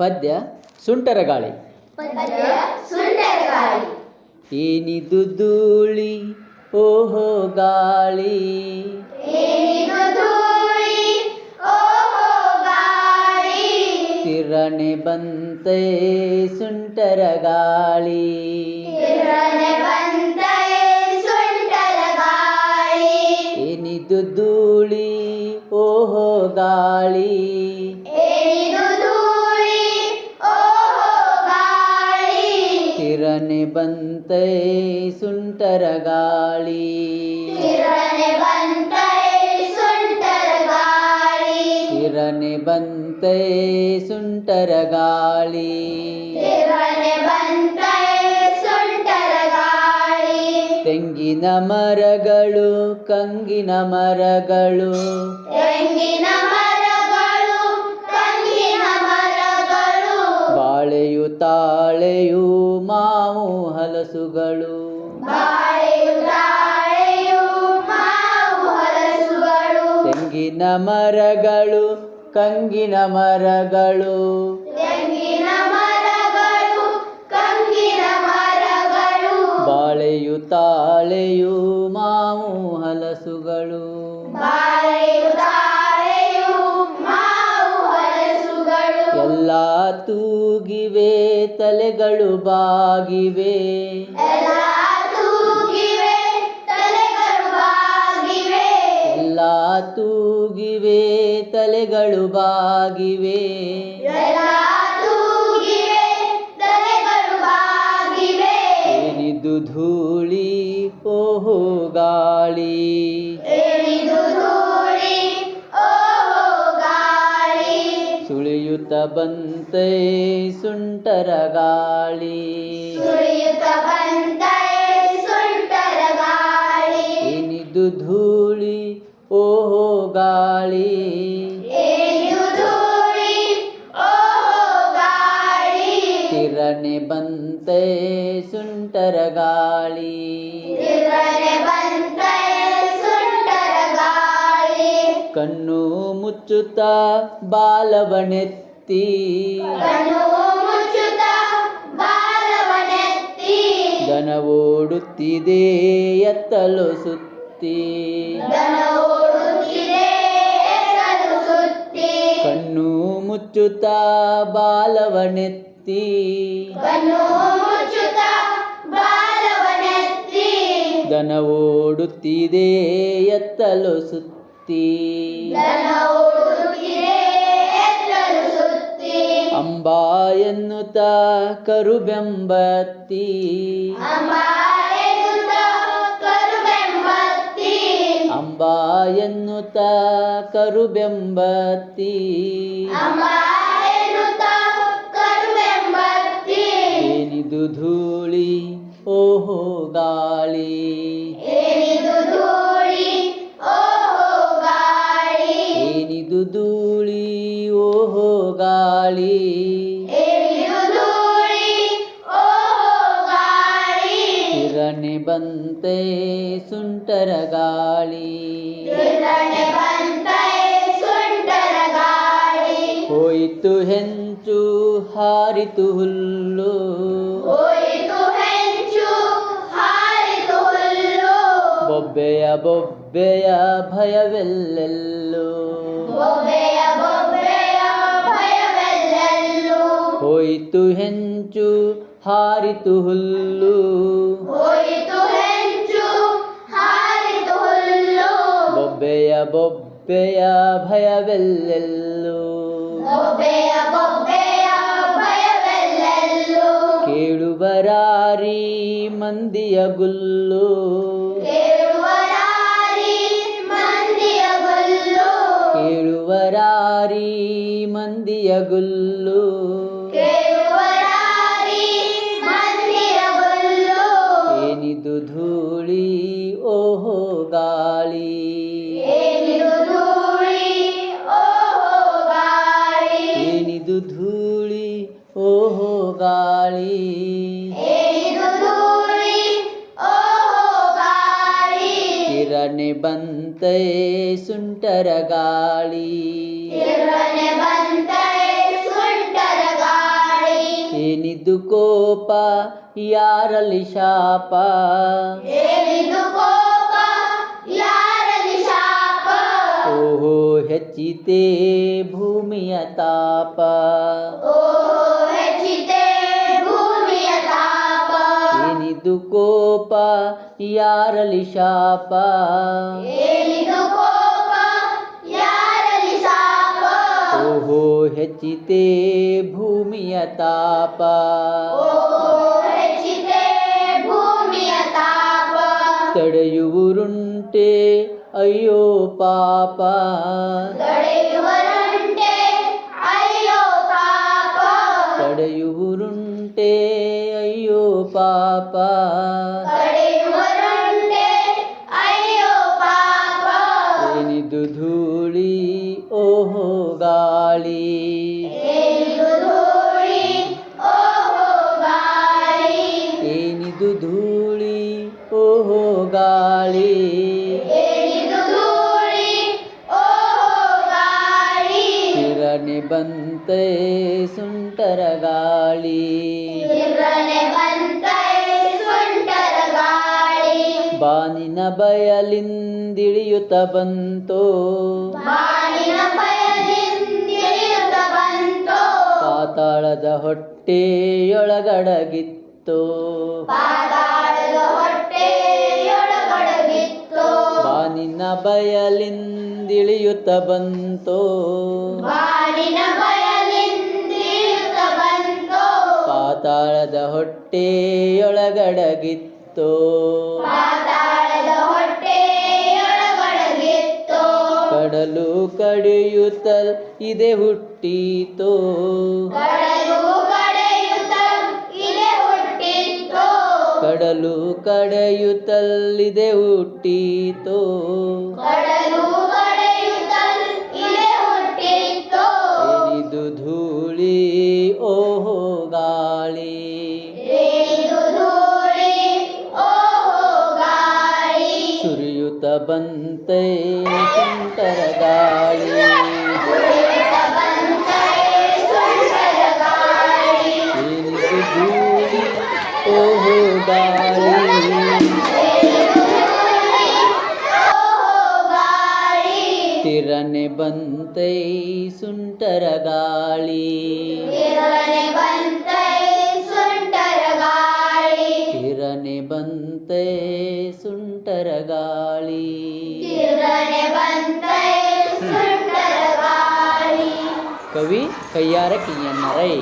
ಪದ್ಯ ಸುಂಟರ ಗಾಳಿ. ಏನಿದು ಧೂಳಿ ಓಹೋ ಗಾಳಿ. ತಿರಣೆ ಬಂತೆ ಸುಂಟರ ಗಾಳಿ. ಏನಿದು ಧೂಳಿ ಓಹೋ ಗಾಳಿ. ತಿರನೆ ಬಂತೆ ಸುಂಟರ ಗಾಳಿ. ಕಿರಣೆ ಬಂತೆ ಸುಂಟರ ಗಾಳಿ. ಕಿರಣೆ ಬಂತೆ ಸುಂಟರ ಗಾಳಿ. ಕಿರಣೆ ಬಂತೆ ಸುಂಟರ ಗಾಳಿ. ತೆಂಗಿನ ಮರಗಳು ಕಂಗಿನ ಮರಗಳು. ತೆಂಗಿನ ಮರಗಳು ಕಂಗಿನ ಮರಗಳು. ಬಾಳೆಯು ತಾಳೆಯು ಹಲಸುಗಳು ತೆಂಗಿನ ಮರಗಳು ಕಂಗಿನ ಮರಗಳು. ಬಾಳೆಯು ತಾಳೆಯು ಮಾವು ಹಲಸುಗಳು. ಎಲ್ಲ ತೂಗಿವೆ. ತಲೆಗಳು ಬಾಗಿವೆ. ಎಲ್ಲ ತೂಗಿವೆ ತಲೆಗಳು ಬಾಗಿವೆ. ಏನಿದು ಧೂಳಿ ಓಹೋ ಗಾಳಿ. ಸುಳಿಯುತ್ತ ಬಂತೆ ಸುಂಟರ ಗಾಳಿ. ಸುಳಿಯುತ್ತ ಬಂತೆ ಸುಂಟರ ಗಾಳಿ. ಏನಿದು ಧೂಳಿ ಓಹೋ ಗಾಳಿ. ಏನಿದು ಧೂಳಿ ಓಹೋ ಗಾಳಿ. ತಿರನೆ ಬಂತೆ ಸುಂಟರ ಗಾಳಿ. ಮುಚ್ಚುತ್ತ ಬಾಲವನೆತ್ತಿ. ದನವೋಡುತ್ತಿದೆ ಎತ್ತಲು ಸುತ್ತಿ. ಕಣ್ಣು ಮುಚ್ಚುತ್ತ ಬಾಲವನೆತ್ತಿ. ದನ ಓಡುತ್ತಿದೆ ಎತ್ತಲು ಸುತ್ತಿ. ಅಂಬಾ ಎನ್ನುತ್ತ ಕರುಬೆಂಬತ್ತಿ. ಅಂಬಾ ಎನ್ನುತ್ತ ಕರುಬೆಂಬತ್ತಿ. ಬಂತೆ ಸುಂಟರ ಗಾಳಿ. ಹೋಯಿತು ಹೆಂಚು ಹಾರಿತು ಹುಲ್ಲು. ಬೊಬ್ಬೆಯ ಬೊಬ್ಬೆಯ ಭಯವೆಲ್ಲೆಲ್ಲೂ. ಬೊಬ್ಬೆಯ ಬೊಬ್ಬೆಯ ಭಯವೆಲ್ಲೆಲ್ಲೂ ಹೋಯಿತು ಹೆಂಚು ಹಾರಿತು ಹುಲ್ಲು. ಹೋಯಿತು ಹೆಂಚು ಹಾರಿತು ಹುಲ್ಲು. ಬೊಬ್ಬೆಯ ಬೊಬ್ಬೆಯ ಭಯವೆಲ್ಲೆಲ್ಲೂ. ಬೊಬ್ಬೆಯ ಬೊಬ್ಬೆಯ ಭಯವೆಲ್ಲೆಲ್ಲು. ಕೇಳುವರಾರಿ ಮಂದಿಯ ಗುಲ್ಲು. ಮಂದಿಯ ಗುಲ್ಲು. ಬಂತೆ ಸುಂಟರ ಗಾಳಿ. ಕಿರಣೆ ಗಾಳಿ. ಏನಿದು ಕೋಪ ಯಾರಲ್ಲಿ ಶಾಪ? ಏನಿದು ಕೋಪ ಯಾರಲ್ಲಿ ಶಾಪ? ಓಹೋ ಹೆಚ್ಚಿತೆ ಭೂಮಿಯ ತಾಪ. ಏನಿದು ಕೋಪ ಯಾರಲ್ಲಿ ಶಾಪ ಏನಿದು ಕೋಪ ಯಾರಲ್ಲಿ ಶಾಪ ಓಹೋ ಹೆಚ್ಚಿತೆ ಭೂಮಿಯ ತಾಪ ಓ ಹೆಚ್ಚಿತೆ ಭೂಮಿಯ ತಾಪ ತಡೆಯುವುರುಂಟೆ ಅಯ್ಯೋ ಪಾಪ ತಡೆಯುವರಂತೆ ಪಾಪ. ಏನಿದು ಧೂಳಿ ಓಹೋ ಗಾಳಿ. ಏನಿದು ಧೂಳಿ ಓಹೋ ಗಾಳಿ. ಬಂತೆ ಸುಂಟರ ಗಾಳಿ ಬಾನಿನ ಬಯಲಿಂದಿಳಿಯುತ್ತ ಬಂತೋ. ಪಾತಾಳದ ಹೊಟ್ಟೆಯೊಳಗಡಗಿತ್ತೋ. ಬಾನಿನ ಬಯಲಿಂದಿಳಿಯುತ್ತ ಬಂತು. ಪಾತಾಳದ ಹೊಟ್ಟೆಯೊಳಗಡಗಿತ್ತೋ. ಕಡಲು ಕಡೆಯುತ್ತಲ್ ಇದೆ ಹುಟ್ಟಿತೋ ಕಡಲು ಇದೆ ಕಡೆಯುತ್ತಲ್ಲಿದೆ ಹುಟ್ಟೀತೋ ಸುಂಟರ ಗಾಳಿ ಧೂಳಿ ಓಹೋ ಗಾಳಿ ತಿರನೆ ಬಂತೈ ಸುಂಟರ ಗಾಳಿ ಬಂತೈ ಸುಂಟರ ಗಾಳಿ. கையார கியன்னரை